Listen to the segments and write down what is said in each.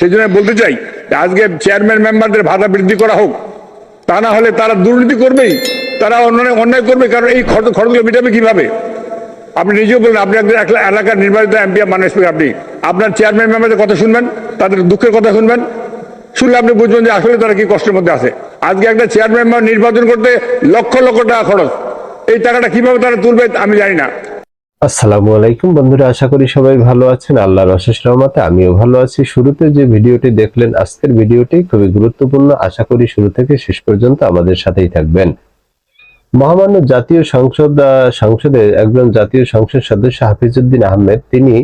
সেই জন্য বলতে চাই আজকে চেয়ারম্যান মেম্বারদের ভাতা বৃদ্ধি করা হোক, তা না হলে তারা দুর্নীতি করবেই, তারা অন্যায় অন্যায় করবে, কারণ এই খরচ খরচগুলো মেটাবে কীভাবে? আপনি নিজেও বলুন, আপনি একজন এলাকার নির্বাচিত এমপি মানুষ আপনি আপনার চেয়ারম্যান মেম্বারদের কথা শুনবেন, তাদের দুঃখের কথা শুনবেন, শুনলে আপনি বুঝবেন যে আসলে তারা কি কষ্টের মধ্যে আছে। আজকে একটা চেয়ারম্যান মেম্বার নির্বাচন করতে লক্ষ লক্ষ টাকা খরচ, এই টাকাটা কীভাবে তারা তুলবে আমি জানি না। আসসালামু আলাইকুম বন্ধুরা, আশা করি সবাই ভালো আছেন। আল্লাহর অশেষ রহমতে আমিও ভালো আছি। শুরুতে যে ভিডিওটি দেখলেন, আজকের ভিডিওটি খুবই গুরুত্বপূর্ণ। আশা করি শুরু থেকে শেষ পর্যন্ত আমাদের সাথেই থাকবেন। মহামান্য জাতীয় সংসদ সংসদে একজন জাতীয় সংসদ সদস্য হাফিজউদ্দিন আহমেদ, তিনি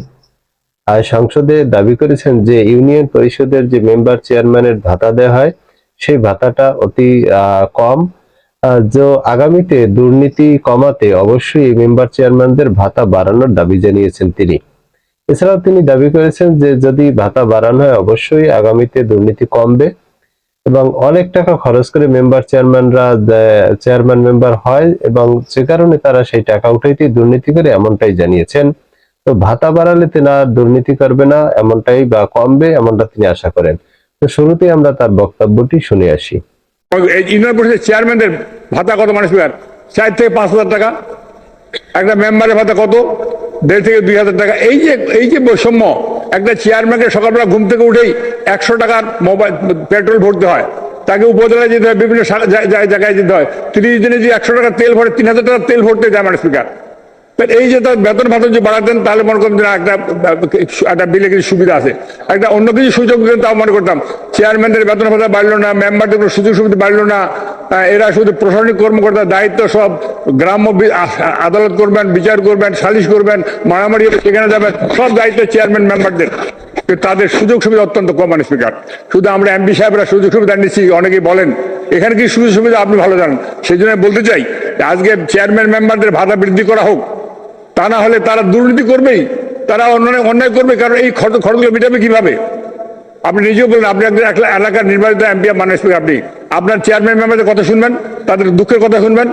সংসদে দাবি করেছেন যে ইউনিয়ন পরিষদের যে মেম্বার চেয়ারম্যানের ভাতা দেওয়া হয়, সেই ভাতাটা অতি কম। যে আগামীতে দুর্নীতি কমাতে অবশ্যই মেম্বার চেয়ারম্যানদের ভাতা বাড়ানোর দাবি জানিয়েছেন তিনি। এছাড়াও তিনি দাবি করেছেন যে যদি ভাতা বাড়ানো হয়, অবশ্যই আগামীতে দুর্নীতি কমবে এবং অনেক টাকা খরচ করে মেম্বার চেয়ারম্যানরা চেয়ারম্যান মেম্বার হয় এবং সে কারণে তারা সেই টাকা উঠাইতেই দুর্নীতি করে এমনটাই জানিয়েছেন। তো ভাতা বাড়ালে তেনা দুর্নীতি করবে না, এমনটাই বা কমবে, এমনটা তিনি আশা করেন। তো শুরুতেই আমরা তার বক্তব্যটি শুনে আসি। ইউনিয়ন পরিষদের চেয়ারম্যানদের ভাতা কত মানুষ পেয়ার? চার থেকে পাঁচ হাজার টাকা। একটা মেম্বারের ভাতা কত? দেড় থেকে দুই হাজার টাকা। এই যে এই যে বৈষম্য, একটা চেয়ারম্যানকে সকালবেলা ঘুম থেকে উঠেই একশো টাকার মোবাইল পেট্রোল ভরতে হয়। তাকে উপজেলায় যেতে হয়, বিভিন্ন জায়গায় যেতে হয়। তিরিশ দিনে যে একশো টাকার তেল ভরে তিন হাজার টাকার তেল ভরতে যায় মানে স্পিকার এই যে তার বেতন ভাতন যে বাড়াতেন, তাহলে মনে করতাম একটা একটা বিলে কিছু সুবিধা আছে। একটা অন্য কিছু সুযোগ দিতেন তাও মনে করতাম। চেয়ারম্যানদের বেতন ভাতা বাড়লো না মেম্বারদের কোনো সুযোগ সুবিধা বাড়লো না। এরা শুধু প্রশাসনিক কর্মকর্তার দায়িত্ব সব গ্রাম্য আদালত করবেন, বিচার করবেন, সালিশ করবেন, মারামারি সেখানে যাবেন, সব দায়িত্ব চেয়ারম্যান মেম্বারদের তাদের সুযোগ সুবিধা অত্যন্ত কম মানে স্পিকার শুধু আমরা এমপি সাহেবরা সুযোগ সুবিধা নিচ্ছি, অনেকেই বলেন, এখানে কি সুযোগ সুবিধা? আপনি ভালো জানেন। সেই জন্য বলতে চাই, আজকে চেয়ারম্যান মেম্বারদের ভাতা বৃদ্ধি করা হোক তা না হলে তারা দুর্নীতি করবেই। তারা অন্যায় অন্যায় করবে, কারণ এই খরচ খরচগুলো মেটাবে কীভাবে? আপনি নিজেও বলুন, আপনি একজন এলাকার নির্বাচিত এমপি মানুষ আপনি আপনার চেয়ারম্যান মেম্বারদের কথা শুনবেন, তাদের দুঃখের কথা শুনবেন।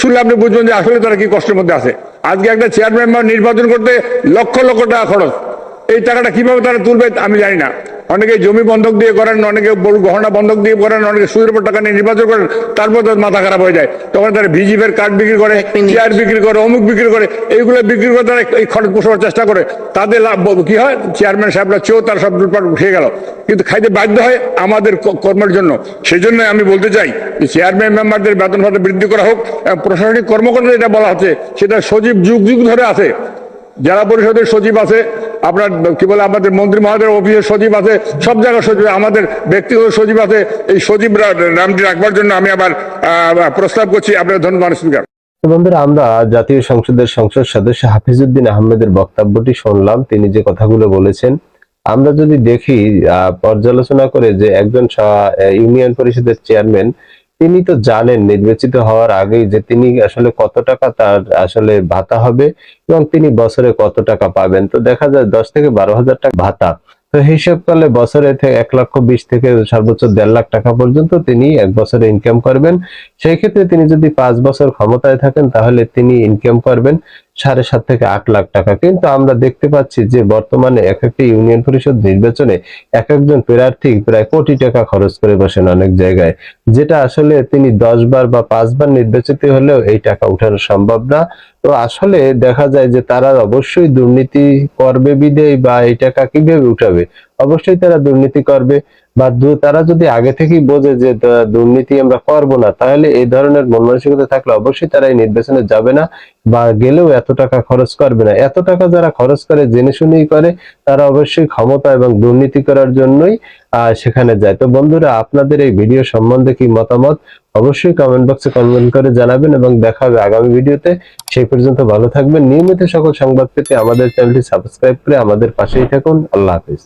শুনলে আপনি বুঝবেন যে আসলে তারা কি কষ্টের মধ্যে আছে। আজকে একটা চেয়ারম্যান নির্বাচন করতে লক্ষ লক্ষ টাকা খরচ। এই টাকাটা কীভাবে তারা তুলবে, আমি জানি না। অনেকে জমি বন্ধক দিয়ে করেন, অনেকে গহনা বন্ধক দিয়ে করেন, অনেকে সুদের উপর টাকা নিয়ে নির্বাচন করেন, তারপর তাদের মাথা খারাপ হয়ে যায়। তখন তারা ভিজিপের কার্ড বিক্রি করে চেয়ার বিক্রি করে, অমুক বিক্রি করে, এইগুলো বিক্রি করে তারা এই খরচ পোষাবার চেষ্টা করে। তাদের লাভ কি হয়? চেয়ারম্যান সাহেবরা চো তার সব উঠে গেল। কিন্তু খাইতে বাধ্য হয় আমাদের কর্মের জন্য। সেই জন্য আমি বলতে চাই যে চেয়ারম্যান মেম্বারদের বেতন ভাতা বৃদ্ধি করা হোক প্রশাসনিক কর্মকর্তা যেটা বলা হচ্ছে, সেটা সজীব যুগ যুগ ধরে আছে। জেলা পরিষদের সচিব আছে আপনার কি বলে আমাদের মন্ত্রী মহোদয়ের অফিসের সচিব আছে, সব জায়গায় সচিব, আমাদের ব্যক্তিগত সচিব আছে, এই সচিব নামটি রাখবার জন্য আমি আবার প্রস্তাব করছি। আপনার ধন্যবাদ স্পিকার। বন্ধুরা, আমরা জাতীয় সংসদের সংসদ সদস্য হাফিজউদ্দিন আহমেদের বক্তব্যটি শুনলাম। তিনি যে কথাগুলো বলেছেন, আমরা যদি দেখি পর্যালোচনা করে যে একজন ইউনিয়ন পরিষদের চেয়ারম্যান তিনি তো জানেন নির্বাচিত হওয়ার আগেই যে তিনি আসলে কত টাকা তার আসলে ভাতা হবে এবং তিনি বছরে কত টাকা পাবেন। তো দেখা যায় দশ থেকে বারো হাজার টাকা ভাতা। তো হিসাব করলে বছরে এক লক্ষ বিশ থেকে সর্বোচ্চ দেড় লাখ টাকা পর্যন্ত তিনি এক বছরে ইনকাম করবেন। সেই ক্ষেত্রে তিনি যদি পাঁচ বছর ক্ষমতায় থাকেন তাহলে তিনি ইনকাম করবেন। সাড়ে সাত থেকে আট লাখ টাকা। কিন্তু আমরা দেখতে পাচ্ছি যে বর্তমানে এক একটি ইউনিয়ন পরিষদ নির্বাচনে এক একজন প্রার্থী প্রায় কোটি টাকা খরচ করে বসেন অনেক জায়গায়, যেটা আসলে তিনি দশ বার বা পাঁচবার নির্বাচিত হলেও এই টাকা উঠানো সম্ভব না। তো আসলে দেখা যায় যে তারা অবশ্যই দুর্নীতি করবে বিদেয় বা এই টাকা কীভাবে উঠাবে? অবশ্যই তারা দুর্নীতি করবে। বা তারা যদি আগে থেকেই বোঝে যে দুর্নীতি আমরা করব না, তাহলে এই ধরনের মন মানসিকতা থাকলে অবশ্যই তারা এই নির্বাচনে যাবে না বা গেলেও এত টাকা খরচ করবে না। এত টাকা যারা খরচ করে, জেনে শুনেই করে, তারা অবশ্যই ক্ষমতা এবং দুর্নীতি করার জন্যই সেখানে যায়। তো বন্ধুরা, আপনাদের এই ভিডিও সম্বন্ধে কি মতামত অবশ্যই কমেন্ট বক্সে কমেন্ট করে জানাবেন এবং দেখা হবে আগামী ভিডিওতে। সেই পর্যন্ত ভালো থাকবেন। নিয়মিত সকল সংবাদ পেতে আমাদের চ্যানেলটি সাবস্ক্রাইব করে আমাদের পাশেই থাকুন। আল্লাহ হাফিজ।